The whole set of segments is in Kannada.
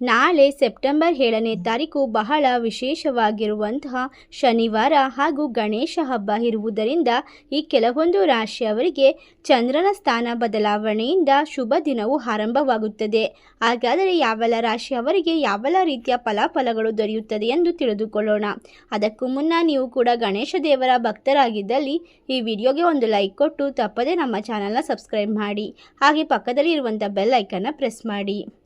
ನಾಳೆ ಸೆಪ್ಟೆಂಬರ್ ಏಳನೇ ತಾರೀಕು ಬಹಳ ವಿಶೇಷವಾಗಿರುವಂತಹ ಶನಿವಾರ ಹಾಗೂ ಗಣೇಶ ಹಬ್ಬ ಇರುವುದರಿಂದ ಈ ಕೆಲವೊಂದು ರಾಶಿಯವರಿಗೆ ಚಂದ್ರನ ಸ್ಥಾನ ಬದಲಾವಣೆಯಿಂದ ಶುಭ ದಿನವು ಆರಂಭವಾಗುತ್ತದೆ. ಹಾಗಾದರೆ ಯಾವೆಲ್ಲ ರಾಶಿಯವರಿಗೆ ಯಾವೆಲ್ಲ ರೀತಿಯ ಫಲಾಫಲಗಳು ದೊರೆಯುತ್ತದೆ ಎಂದು ತಿಳಿದುಕೊಳ್ಳೋಣ. ಅದಕ್ಕೂ ಮುನ್ನ ನೀವು ಕೂಡ ಗಣೇಶ ದೇವರ ಭಕ್ತರಾಗಿದ್ದಲ್ಲಿ ಈ ವಿಡಿಯೋಗೆ ಒಂದು ಲೈಕ್ ಕೊಟ್ಟು ತಪ್ಪದೇ ನಮ್ಮ ಚಾನಲ್ನ ಸಬ್ಸ್ಕ್ರೈಬ್ ಮಾಡಿ. ಹಾಗೆ ಪಕ್ಕದಲ್ಲಿ ಇರುವಂಥ ಬೆಲ್ ಐಕನ್ನ ಪ್ರೆಸ್ ಮಾಡಿ.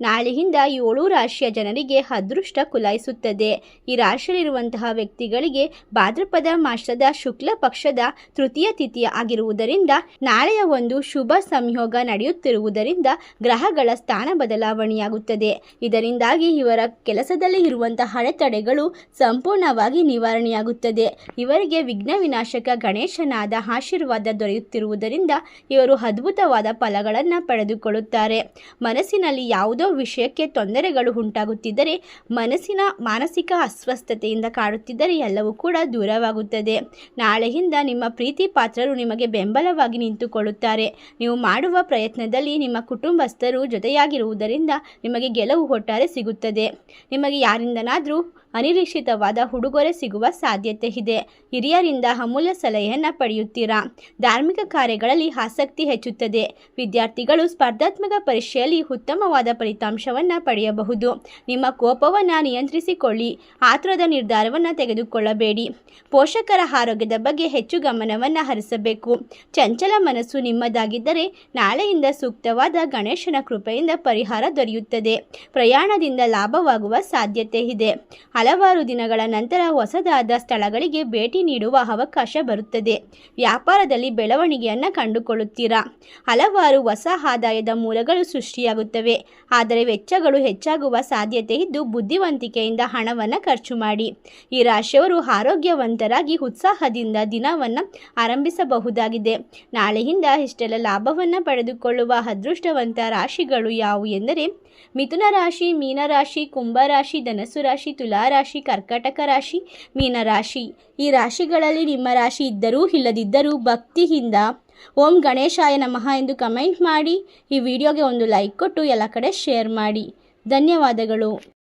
ನಾಳೆಯಿಂದ ಏಳು ರಾಶಿಯ ಜನರಿಗೆ ಅದೃಷ್ಟ ಕುಲಾಯಿಸುತ್ತದೆ. ಈ ರಾಶಿಯಲ್ಲಿರುವಂತಹ ವ್ಯಕ್ತಿಗಳಿಗೆ ಭಾದ್ರಪದ ಮಾಸದ ಶುಕ್ಲ ಪಕ್ಷದ ತೃತೀಯ ತಿಥಿಯ ಆಗಿರುವುದರಿಂದ, ನಾಳೆಯ ಒಂದು ಶುಭ ಸಂಯೋಗ ನಡೆಯುತ್ತಿರುವುದರಿಂದ ಗ್ರಹಗಳ ಸ್ಥಾನ ಬದಲಾವಣೆಯಾಗುತ್ತದೆ. ಇದರಿಂದಾಗಿ ಇವರ ಕೆಲಸದಲ್ಲಿ ಇರುವಂತಹ ಅಡೆತಡೆಗಳು ಸಂಪೂರ್ಣವಾಗಿ ನಿವಾರಣೆಯಾಗುತ್ತದೆ. ಇವರಿಗೆ ವಿಘ್ನ ವಿನಾಶಕ ಗಣೇಶನಾದ ಆಶೀರ್ವಾದ ದೊರೆಯುತ್ತಿರುವುದರಿಂದ ಇವರು ಅದ್ಭುತವಾದ ಫಲಗಳನ್ನು ಪಡೆದುಕೊಳ್ಳುತ್ತಾರೆ. ಮನಸ್ಸಿನಲ್ಲಿ ಯಾವುದೋ ವಿಷಯಕ್ಕೆ ತೊಂದರೆಗಳು ಉಂಟಾಗುತ್ತಿದ್ದರೆ ಮನಸ್ಸಿನ ಮಾನಸಿಕ ಅಸ್ವಸ್ಥತೆಯಿಂದ ಕಾಡುತ್ತಿದ್ದರೆ ಎಲ್ಲವೂ ಕೂಡ ದೂರವಾಗುತ್ತದೆ. ನಾಳೆಯಿಂದ ನಿಮ್ಮ ಪ್ರೀತಿ ಪಾತ್ರರು ನಿಮಗೆ ಬೆಂಬಲವಾಗಿ ನಿಂತುಕೊಳ್ಳುತ್ತಾರೆ. ನೀವು ಮಾಡುವ ಪ್ರಯತ್ನದಲ್ಲಿ ನಿಮ್ಮ ಕುಟುಂಬಸ್ಥರು ಜೊತೆಯಾಗಿರುವುದರಿಂದ ನಿಮಗೆ ಗೆಲುವು ಒಟ್ಟಾರೆ ಸಿಗುತ್ತದೆ. ನಿಮಗೆ ಯಾರಿಂದನಾದರೂ ಅನಿರೀಕ್ಷಿತವಾದ ಉಡುಗೊರೆ ಸಿಗುವ ಸಾಧ್ಯತೆ ಇದೆ. ಹಿರಿಯರಿಂದ ಅಮೂಲ್ಯ ಸಲಹೆಯನ್ನು ಪಡೆಯುತ್ತೀರಾ? ಧಾರ್ಮಿಕ ಕಾರ್ಯಗಳಲ್ಲಿ ಆಸಕ್ತಿ ಹೆಚ್ಚುತ್ತದೆ. ವಿದ್ಯಾರ್ಥಿಗಳು ಸ್ಪರ್ಧಾತ್ಮಕ ಪರೀಕ್ಷೆಯಲ್ಲಿ ಉತ್ತಮವಾದ ಫಲಿತಾಂಶವನ್ನು ಪಡೆಯಬಹುದು. ನಿಮ್ಮ ಕೋಪವನ್ನು ನಿಯಂತ್ರಿಸಿಕೊಳ್ಳಿ. ಆತ್ರದ ನಿರ್ಧಾರವನ್ನು ತೆಗೆದುಕೊಳ್ಳಬೇಡಿ. ಪೋಷಕರ ಆರೋಗ್ಯದ ಬಗ್ಗೆ ಹೆಚ್ಚು ಗಮನವನ್ನು ಹರಿಸಬೇಕು. ಚಂಚಲ ಮನಸ್ಸು ನಿಮ್ಮದಾಗಿದ್ದರೆ ನಾಳೆಯಿಂದ ಸೂಕ್ತವಾದ ಗಣೇಶನ ಕೃಪೆಯಿಂದ ಪರಿಹಾರ ದೊರೆಯುತ್ತದೆ. ಪ್ರಯಾಣದಿಂದ ಲಾಭವಾಗುವ ಸಾಧ್ಯತೆ ಇದೆ. ಹಲವಾರು ದಿನಗಳ ನಂತರ ಹೊಸದಾದ ಸ್ಥಳಗಳಿಗೆ ಭೇಟಿ ನೀಡುವ ಅವಕಾಶ ಬರುತ್ತದೆ. ವ್ಯಾಪಾರದಲ್ಲಿ ಬೆಳವಣಿಗೆಯನ್ನು ಕಂಡುಕೊಳ್ಳುತ್ತೀರಾ? ಹಲವಾರು ಹೊಸ ಆದಾಯದ ಮೂಲಗಳು ಸೃಷ್ಟಿಯಾಗುತ್ತವೆ. ಆದರೆ ವೆಚ್ಚಗಳು ಹೆಚ್ಚಾಗುವ ಸಾಧ್ಯತೆ ಇದ್ದು ಬುದ್ಧಿವಂತಿಕೆಯಿಂದ ಹಣವನ್ನು ಖರ್ಚು ಮಾಡಿ. ಈ ರಾಶಿಯವರು ಆರೋಗ್ಯವಂತರಾಗಿ ಉತ್ಸಾಹದಿಂದ ದಿನವನ್ನು ಆರಂಭಿಸಬಹುದಾಗಿದೆ. ನಾಳೆಯಿಂದ ಇಷ್ಟೆಲ್ಲ ಲಾಭವನ್ನು ಪಡೆದುಕೊಳ್ಳುವ ಅದೃಷ್ಟವಂತ ರಾಶಿಗಳು ಯಾವುವು ಎಂದರೆ ಮಿಥುನ ರಾಶಿ ಮೀನರಾಶಿ ಕುಂಭರಾಶಿ ಧನಸ್ಸು ರಾಶಿ, ತುಲಾ ರಾಶಿ, ಕರ್ಕಟಕ ರಾಶಿ, ಮೀನ ರಾಶಿ. ಈ ರಾಶಿಗಳಲ್ಲಿ ನಿಮ್ಮ ರಾಶಿ ಇದ್ದರೂ ಇಲ್ಲದಿದ್ದರೂ ಭಕ್ತಿಯಿಂದ ಓಂ ಗಣೇಶಾಯ ನಮಃ ಎಂದು ಕಮೆಂಟ್ ಮಾಡಿ. ಈ ವಿಡಿಯೋಗೆ ಒಂದು ಲೈಕ್ ಕೊಟ್ಟು ಎಲ್ಲ ಕಡೆ ಶೇರ್ ಮಾಡಿ. ಧನ್ಯವಾದಗಳು.